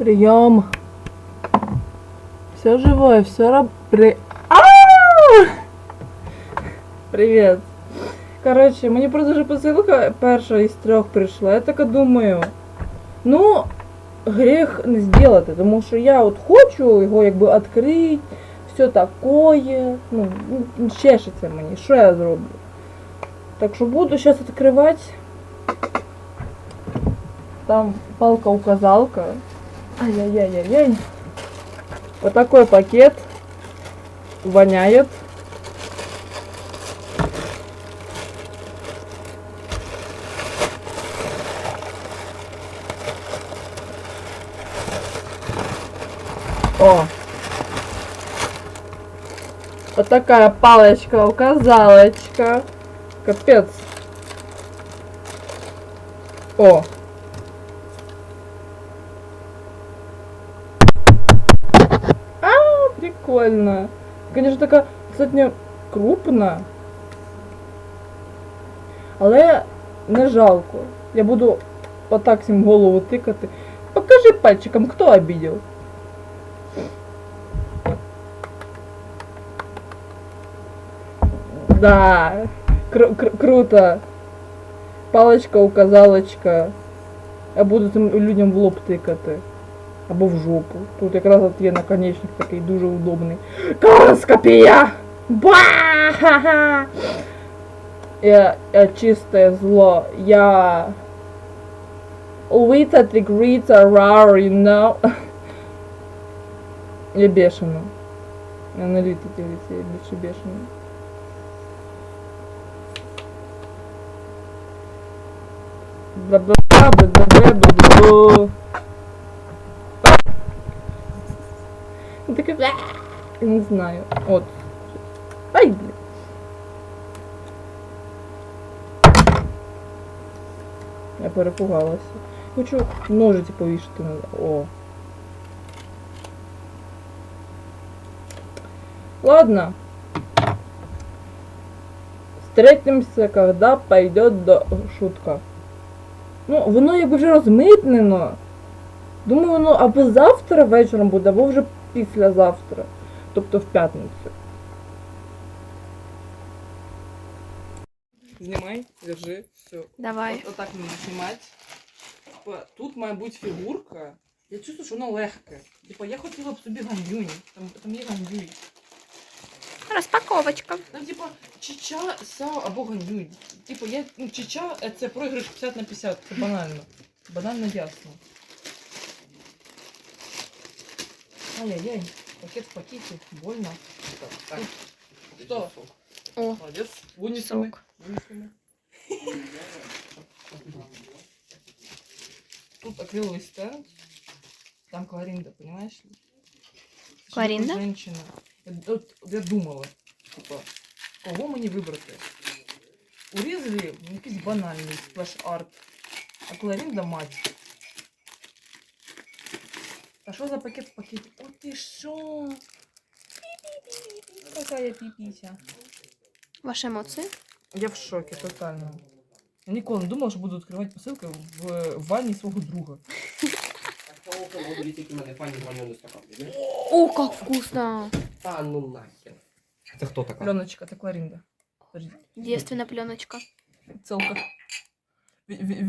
Прием. Все живое, все раб... При... Ау! Привет. Коротше, мені просто вже посилка перша із трьох прийшла. Я така думаю, ну, гріх не зробити, тому що я от хочу його якби відкрити, все такое. Ну, ну, чешеться мені, що я зроблю? Так що буду зараз відкривати. Там палка-указалка. Ай-яй-яй-яй-яй. Вот такой пакет. Воняет. О! Вот такая палочка, указалочка. Капец. О! А, прикольно. Конечно, така достатньо крупна. Але не жалко. Я буду отак всім голову тикати. Покажи пальчиком, хто обидел. Да, кру- кру- круто. Паличка, указалочка. Я буду цим людям в лоб тикати. Або в жопу. Тут якраз от є наконечник такий дуже удобний. Короскопія! Ба! Я, я чисте зло. Я... Лита, тигрица, рар, you know? Я бешена. Я не лита, тигрица, я більше бешена. Бла-бла-бла, бла-бла-бла-бла-бла. Ну, Таке. Не знаю. От. Ай, блін. Я перепугалася. Хочу ножиці повішати на. О. Ладно. Встретимся, когда пойдет до шутка. Ну, воно якби вже розмитнено. Думаю, воно або завтра вечором буде, або вже післязавтра. Тобто в п'ятницю. Знімай, держи, все. Давай. От, отак мені знімати. Типа, тут має бути фігурка. Я чувствую, що воно легке. Типа, я хотіла б собі гандюнь. Там, там є гандюнь. Розпаковочка. Там, типа, чича, сяо або гандюнь. Типа, я, ну, чича це проіграш 50 на 50. Це банально. Банально ясно. Ай-яй-яй. Пакет в пакете. Больно. Так, Что? О, Молодец. Вынесены. сок. Вынесены. Тут акриловый стенд. Там кларинда, понимаешь? Кларинда? Женщина. Я, я думала, типа, кого мені вибрати? Урізали якийсь банальний сплеш-арт, а кларинда мать. А що за пакет в пакеті? О ти що? Пі-пі-пі-пі. Какая піпіся. Ваші емоції? Я в шоке тотально. Я ніколи не думала, що буду відкривати посилки в, в ванні свого друга. О, как вкусно! Та ну нахер. Це хто така? Пленочка, це Кларинда. Подожди. Пленочка. Целка. Ве-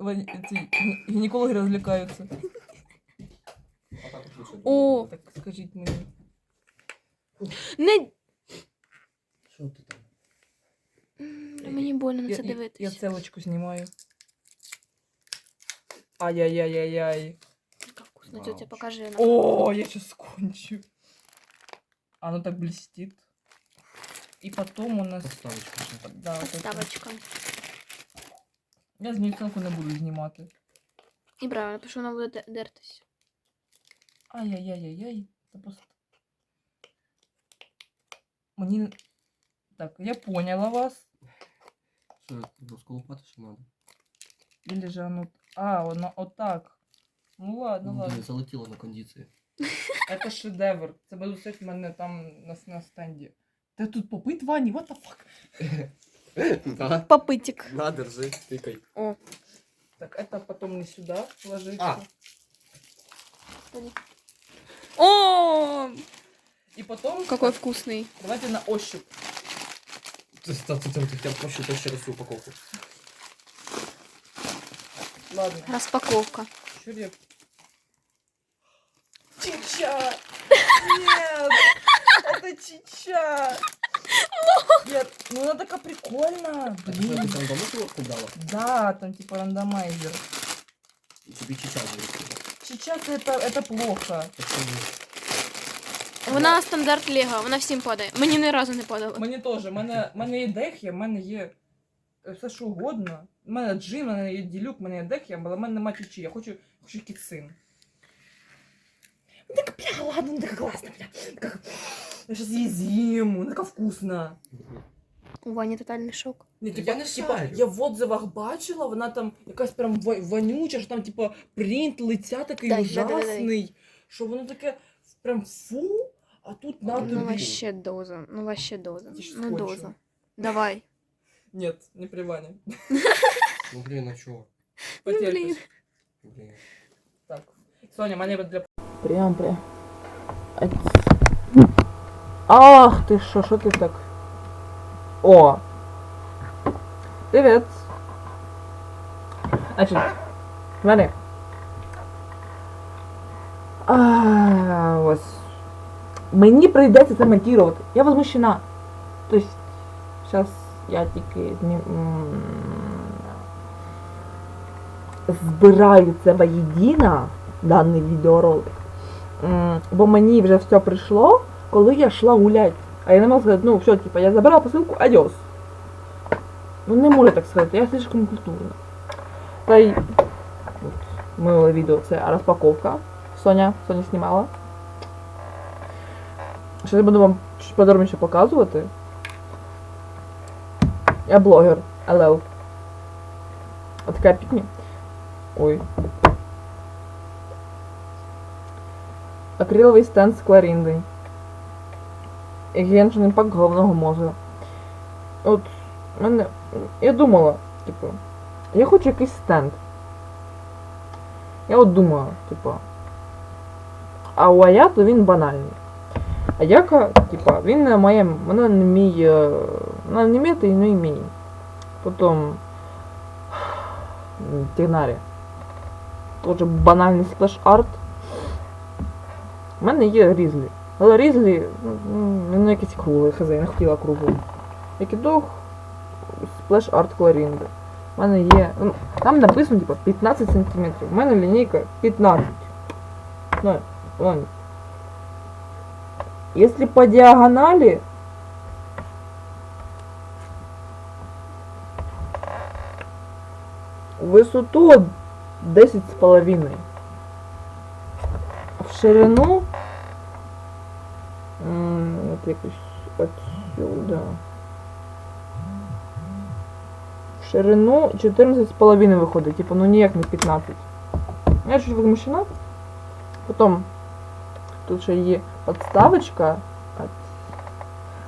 ве- ці, гінекологи розлякаються. А так от лучше. О, Так скажіть мені. не Що ти там? М, мені больно на Я, це я, я дивитись. целочку знімаю. Ай-яй-яй-яй-яй. Как вкусно, Вау. тетя, покажи нам. О, я сейчас кончу. Оно так блестит. И потом у нас... Подставочка ще. Да, вот это. Подставочка. Я з нею целку не буду знімати. І правильно, тому що вона буде де- дертись. Ай-яй-яй-яй-яй. Це просто... Мені... не- Так, я поняла вас. Що, розколупати ще треба? Или же оно... А, воно отак. Ну ладно, Ну, ладно. диви, залетіло на кондиції. Это шедевр. Це буде стоять в мене там на, на стенді. Та тут попит Вані, what the fuck? Да. Попитик. На, держи, тикай. О, Так, это потом не сюда ложится. А. Господи. О, И потом... какой вкусный. Давайте на ощупь. Ты, ты, ты, ты хотел пощупать ще раз цю упаковку. Ладно. Распаковка. Чурек. Чича! Нет! Это чича! Нет, ну она такая прикольная. А ти Блин. там давно коробку брала? Да, там типа рандомайзер. І тобі чича вирішила. Чича это, это плохо. Так ні. Вона стандарт Лего, вона всім падає. Мені ні разу не падала. Мені теж, в мене, в мене є дехія, в мене є е, все що угодно. У мене джин, в мене є ділюк, в мене є дехія, але в мене нема чичі. Я хочу, хочу. Ну так, бля, ладно, ну така класна, бля. Я сейчас її з'їм, вона така вкусна. У Вані тотальний шок. Ні, Я не типа, шарю. я в отзивах бачила, вона там якась прям ва- вонюча, що там, типа, принт лиця такий Дай, дай, дай, дай. ужасний, що воно таке прям фу, а тут на Ну, Ну тобі. вообще доза. Ну вообще доза. Я щас Ну кончу. доза. Давай. Нет, не при Ване. Ну блін, а чого? Потерпиш. блін. Блін. Так. Соня, мене для... Прям, прям. Ах ти що, що ти так? О! Привіт! Значить, смотри. А, ось. Мені прийдеться це. Я возмущена. Тобто, зараз я тільки збираю це воєдино, даний відеоролик. Бо мені вже все прийшло, коли я йшла гулять. А я не можу сказати, ну все, типа, я забрала посилку, адіос. Ну не можу так сказати, я слишком культурна. Та й от, миле відео, це розпаковка. Соня, Соня знімала. Зараз буду вам щось подробніше показувати. Я блогер, LL. От така пікні. Ой. Акриловий стенд з Кларіндой. Геншин пак головного мозга. От мене. Я думала, типу, я хочу якийсь стенд. Я от думала, типу. А у Аято він банальний. А яка, типа, він не моє, вона не е, вона не мій, і не мій. Потім Тігнарі. Тоже банальний сплеш-арт. У мене є Різлі. Але Різлі, ну, він якийсь круглий, хз, не хотіла круглий. Якідох сплеш-арт Кларінди. У мене є. ну, Там написано, типа, 15 см. У мене лінійка 15. Ну, вон. Если по диагонали, высоту 10 с половиной. В ширину якось отсюда. В ширину 14 с половиной выходит, типа, ну ніяк не 15. Я чуть возмущена. Потом тут ще є подставочка.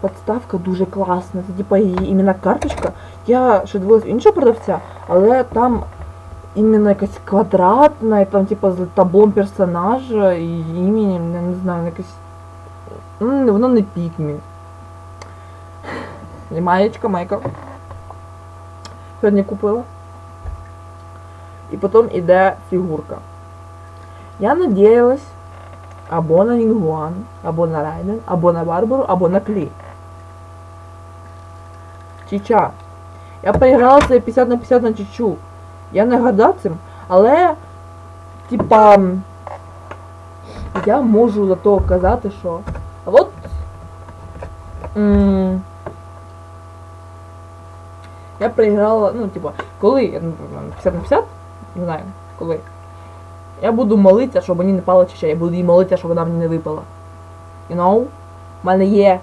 Подставка дуже класна. Це типа її іменно карточка. Я ще дивилась іншого продавця, але там іменно якась квадратна, і там типа з таблом персонажа і іменем, я не знаю, якась. Воно не пікмі. Маєчка, майка. Сьогодні купила. І потім іде фігурка. Я надіялась або на Нінгуан, або на Райден, або на Барбару, або на Клі. Чича. Я переграла це 50 на 50 на Чичу. Я не гадав цим, але типа я можу за то казати, що а от я проіграла, ну, типа, коли я ну, 50 на 50, не знаю, коли. Я буду молитися, щоб мені не пала чеча. Я буду їй молитися, щоб вона мені не випала. You know? У мене є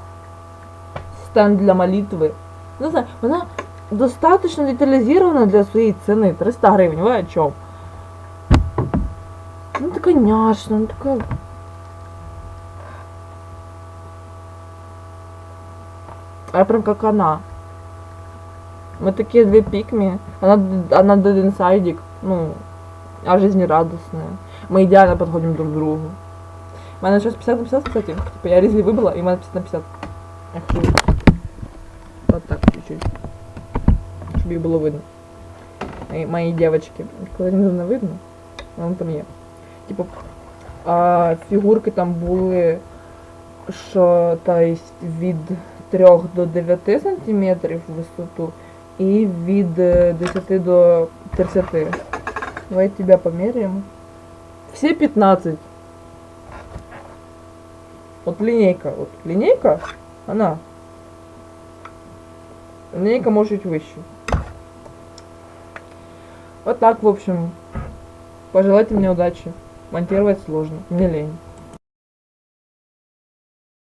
стенд для молитви. Не знаю, вона достатньо деталізована для своєї ціни. 300 гривень, ви о чому? Ну така няшна, ну така. А прям как она. Мы такие две пикми. Она, она dead inside, ну, а жизнерадостная. Мы идеально подходим друг к другу. У мене сейчас 50 на 50, кстати. Типа я різлі вибила, і в мене 50 на 50. Ах, Вот так чуть-чуть. Щоб їх було видно. Мої, мої девочки. Коли не не видно, воно там є. Типу, а фігурки там були, що есть від 3 до 9 сантиметрів в висоту і від е, 10 до 30. Давай тебя померяем. Все 15. Вот линейка. Вот линейка, она. Линейка может чуть выше. Вот так, в общем. Пожелайте мне удачи. Монтировать сложно. Мне лень.